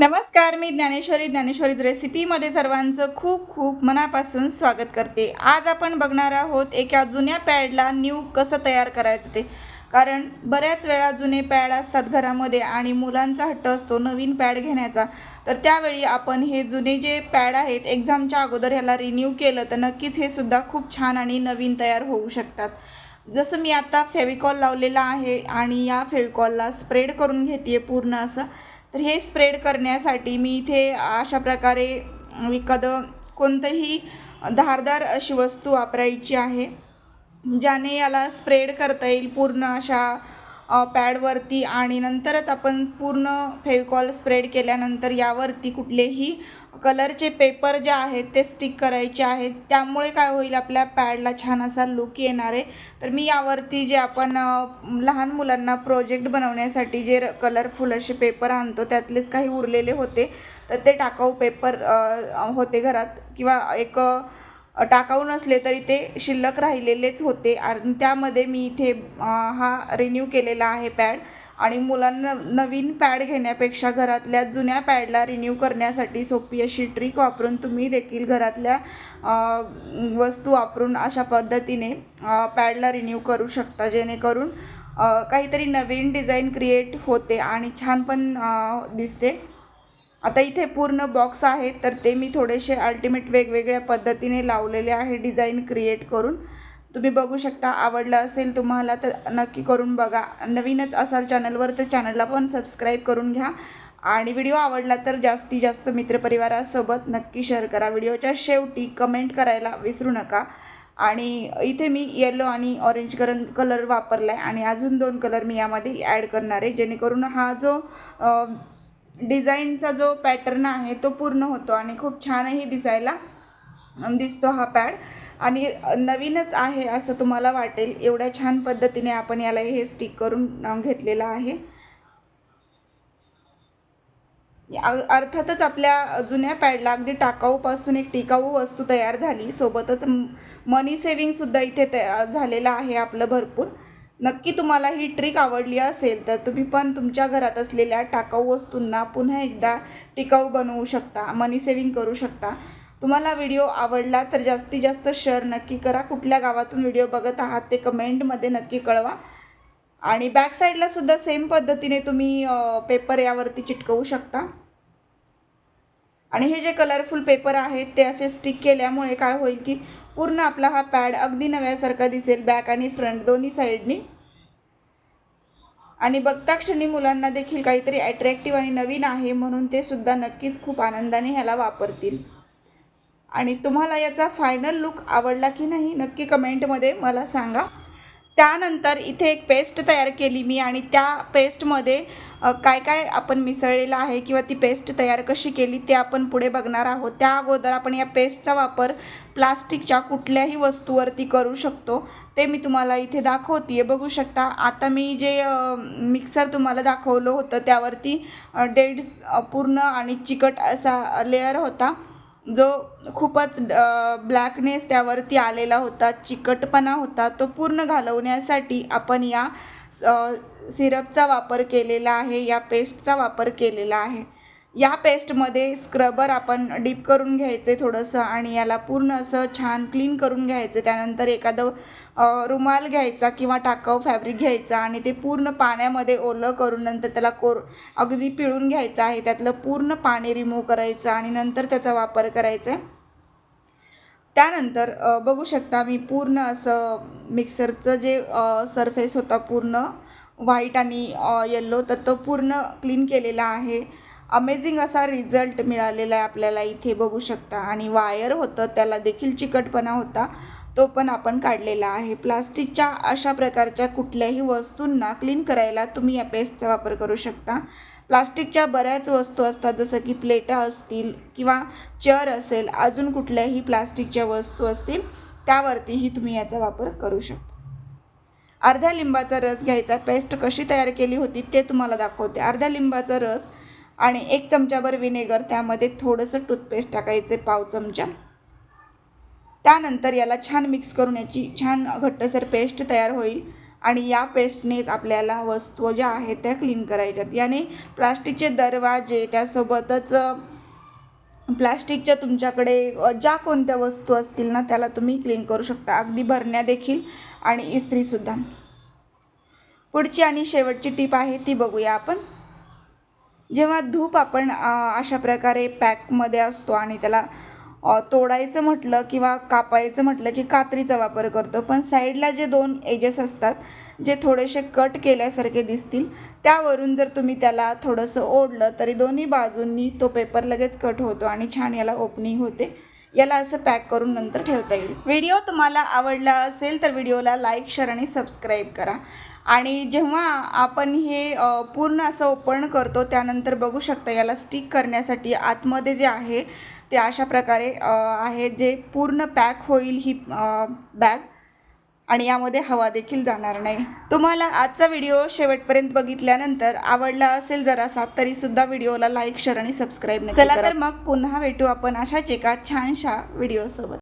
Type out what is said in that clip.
नमस्कार मी ज्ञानेश्वरी. ज्ञानेश्वरीज रेसिपीमध्ये सर्वांचं खूप खूप मनापासून स्वागत करते. आज आपण बघणार आहोत एका जुन्या पॅडला न्यू कसं तयार करायचं ते. कारण बऱ्याच वेळा जुने पॅड असतात घरामध्ये आणि मुलांचा हट्ट असतो नवीन पॅड घेण्याचा. तर त्यावेळी आपण हे जुने जे पॅड आहेत एक्झामच्या अगोदर ह्याला रिन्यू केलं तर नक्कीच हे सुद्धा खूप छान आणि नवीन तयार होऊ शकतात. जसं मी आता फेविकॉल लावलेला आहे आणि या फेविकॉलला स्प्रेड करून घेते पूर्ण असं. तर हे स्प्रेड करण्यासाठी मी इथे अशा प्रकारे विकत कोणतंही धारदार अशी वस्तू वापरायची आहे ज्याने याला स्प्रेड करता येईल पूर्ण अशा पॅडवरती आणि नंतरच आपण पूर्ण फेविकॉल स्प्रेड केल्यानंतर यावरती कुठलेही कलरचे पेपर जे आहेत ते स्टिक करायचे आहेत. त्यामुळे काय होईल आपल्या पॅडला छान असा लुक येणार आहे. तर मी यावरती जे आपण लहान मुलांना प्रोजेक्ट बनवण्यासाठी जे कलरफुल असे पेपर आणतो त्यातलेच काही उरलेले होते. तर ते टाकाऊ पेपर होते घरात. किंवा एक टाकाऊ नसले तरी ते शिल्लक राहिलेलेच होते. आणि त्यामध्ये मी इथे हा रिन्यू केलेला आहे पॅड आणि मुलांना नवीन पॅड घेण्यापेक्षा घरातल्या जुन्या पॅडला रिन्यू करण्यासाठी सोपी अशी ट्रिक वापरून तुम्ही देखील घरातल्या वस्तू वापरून अशा पद्धतीने पॅडला रिन्यू करू शकता. जेणेकरून काहीतरी नवीन डिझाईन क्रिएट होते आणि छान पण दिसते. आता इथे पूर्ण बॉक्स आहेत तर ते मी थोडेसे अल्टिमेट वेगवेगळ्या पद्धतीने लावलेले आहे डिझाईन क्रिएट करून. तुम्ही बघू शकता आवडलं असेल तुम्हाला तर नक्की करून बघा. नवीनच असाल चॅनलवर तर चॅनलला पण सबस्क्राईब करून घ्या. आणि व्हिडिओ आवडला तर जास्तीत जास्त मित्रपरिवारासोबत नक्की शेअर करा. व्हिडिओच्या शेवटी कमेंट करायला विसरू नका. आणि इथे मी येलो आणि ऑरेंज करन कलर वापरला आहे आणि अजून दोन कलर मी यामध्ये ॲड करणार आहे. जेणेकरून हा जो डिझाईनचा जो पॅटर्न आहे तो पूर्ण होतो आणि खूप छानही दिसायला दिसतो हा पॅड. आणि नवीनच आहे असं तुम्हाला वाटेल एवढ्या छान पद्धतीने आपण याला हे स्टिक करून घेतलेलं आहे. अर्थातच आपल्या जुन्या पॅडला अगदी टाकाऊपासून एक टिकाऊ वस्तू तयार झाली. सोबतच मनी सेविंगसुद्धा इथे तया झालेलं आहे आपलं भरपूर. नक्की तुम्हाला ही ट्रिक आवडली असेल तर तुम्ही पण तुमच्या घरात असलेल्या टाकाऊ वस्तूंना पुन्हा एकदा टिकाऊ बनवू शकता मनी सेविंग करू शकता. तुम्हाला व्हिडिओ आवडला तर जास्तीत जास्त शेअर नक्की करा. कुठल्या गावातून व्हिडिओ बघत आहात ते कमेंटमध्ये नक्की कळवा. आणि बॅक साईडला सुद्धा सेम पद्धतीने तुम्ही पेपर यावरती चिटकवू शकता. आणि हे जे कलरफुल पेपर आहेत ते असे स्टिक केल्यामुळे काय होईल की पूर्ण आपला हा पॅड अगदी नव्यासारखा दिसेल. बॅक आणि फ्रंट दोन्ही साईडनी आणि बघता क्षणी मुलांना देखील काहीतरी ॲट्रॅक्टिव्ह आणि नवीन आहे म्हणून ते सुद्धा नक्कीच खूप आनंदाने ह्याला वापरतील. आणि तुम्हाला याचा फायनल लुक आवडला की नाही नक्की कमेंटमध्ये मला सांगा. त्यानंतर इथे एक पेस्ट तयार केली मी आणि त्या पेस्टमध्ये काय काय आपण मिसळलेलं आहे किंवा ती पेस्ट तयार कशी केली ते आपण पुढे बघणार आहोत. त्या अगोदर आपण या पेस्टचा वापर प्लास्टिकच्या कुठल्याही वस्तूवरती करू शकतो. ते मी तुम्हाला इथे दाखवते बघू शकता आता मी जे मिक्सर तुम्हाला दाखवलं होतं त्यावरती डेड पूर्ण आणि चिकट असा लेअर होता. जो खूपच ब्लॅकनेस त्यावरती आलेला होता चिकटपणा होता तो पूर्ण घालवण्यासाठी आपण या सिरपचा वापर केलेला आहे या पेस्टचा वापर केलेला आहे. या पेस्टमध्ये स्क्रबर आपण डीप करून घ्यायचे थोडंसं आणि याला पूर्ण असं छान क्लीन करून घ्यायचं. त्यानंतर एखादं रुमाल घ्यायचा किंवा टाकाऊ फॅब्रिक घ्यायचा आणि ते पूर्ण पाण्यामध्ये ओलं करून नंतर त्याला कोर अगदी पिळून घ्यायचं आहे. त्यातलं पूर्ण पाणी रिमूव्ह करायचं आणि नंतर त्याचा वापर करायचा. आहे त्यानंतर बघू शकता मी पूर्ण असं मिक्सरचं जे सरफेस होता पूर्ण व्हाईट आणि येल्लो तर तो पूर्ण क्लीन केलेला आहे. अमेझिंग असा रिझल्ट मिळालेला आहे आपल्याला इथे बघू शकता. आणि वायर होतं त्याला देखील चिकटपणा होता. तो पण आपण काढलेला आहे. प्लास्टिकच्या अशा प्रकारच्या कुठल्याही वस्तूंना क्लीन करायला तुम्ही या पेस्टचा वापर करू शकता. प्लास्टिकच्या बऱ्याच वस्तू असतात जसं की प्लेटा असतील किंवा चेअर असेल अजून कुठल्याही प्लास्टिकच्या वस्तू असतील त्यावरतीही तुम्ही याचा वापर करू शकता. अर्ध्या लिंबाचा रस घ्यायचा. पेस्ट कशी तयार केली होती ते तुम्हाला दाखवते. अर्ध्या लिंबाचा रस आणि एक चमचाभर विनेगर त्यामध्ये थोडंसं टूथपेस्ट टाकायचे पाव चमचा. त्यानंतर याला छान मिक्स करून याची छान घट्टसर पेस्ट तयार होईल. आणि या पेस्टनेच आपल्याला वस्तू ज्या आहेत त्या क्लीन करायच्यात. याने प्लास्टिकचे दरवाजे त्यासोबतच प्लास्टिकच्या तुमच्याकडे ज्या कोणत्या वस्तू असतील ना त्याला तुम्ही क्लीन करू शकता. अगदी भरण्या देखील आणि इस्त्रीसुद्धा. पुढची आणि शेवटची टीप आहे ती बघूया आपण. जेव्हा धूप आपण अशा प्रकारे पॅकमध्ये असतो आणि त्याला तोडायचं म्हटलं किंवा कापायचं म्हटलं की कात्रीचा वापर करतो. पण साईडला जे दोन एजेस असतात जे थोडेसे कट केल्यासारखे दिसतील त्यावरून जर तुम्ही त्याला थोडंसं ओढलं तरी दोन्ही बाजूंनी तो पेपर लगेच कट होतो आणि छान याला ओपनिंग होते. याला असं पॅक करून नंतर ठेवता येईल. व्हिडिओ तुम्हाला आवडला असेल तर व्हिडिओला लाईक शेअर आणि सबस्क्राईब करा. आणि जेव्हा आपण हे पूर्ण असं ओपन करतो त्यानंतर बघू शकता याला स्टिक करण्यासाठी आतमध्ये जे आहे ते अशा प्रकारे आहे जे पूर्ण पॅक होईल ही बॅग. आणि यामध्ये हवा देखील जाणार नाही. तुम्हाला आजचा व्हिडिओ शेवटपर्यंत बघितल्यानंतर आवडला असेल जरासा तरी सुद्धा व्हिडिओला लाईक शेअर आणि सबस्क्राईब चला तर मग पुन्हा भेटू आपण अशाच एका छानशा व्हिडिओसोबत.